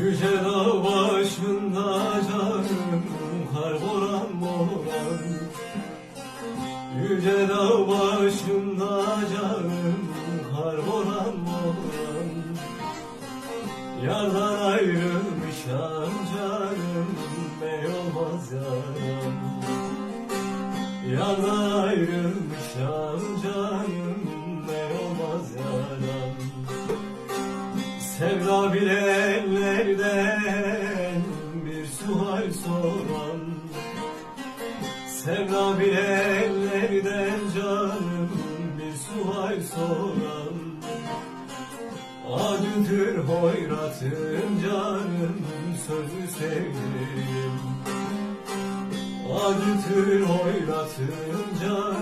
Yüce dağ canım Kar boran boran Yüce canım Kar boran boran Yardan ayrılmışam canım Bey olmaz yaram. Yardan ayrılmışam Sevda bilenlerden bir sual soran. Sevda bilenlerden canım bir sual soran. Adüdür hoyratım canım sözü sevdim Adüdür hoyratım canım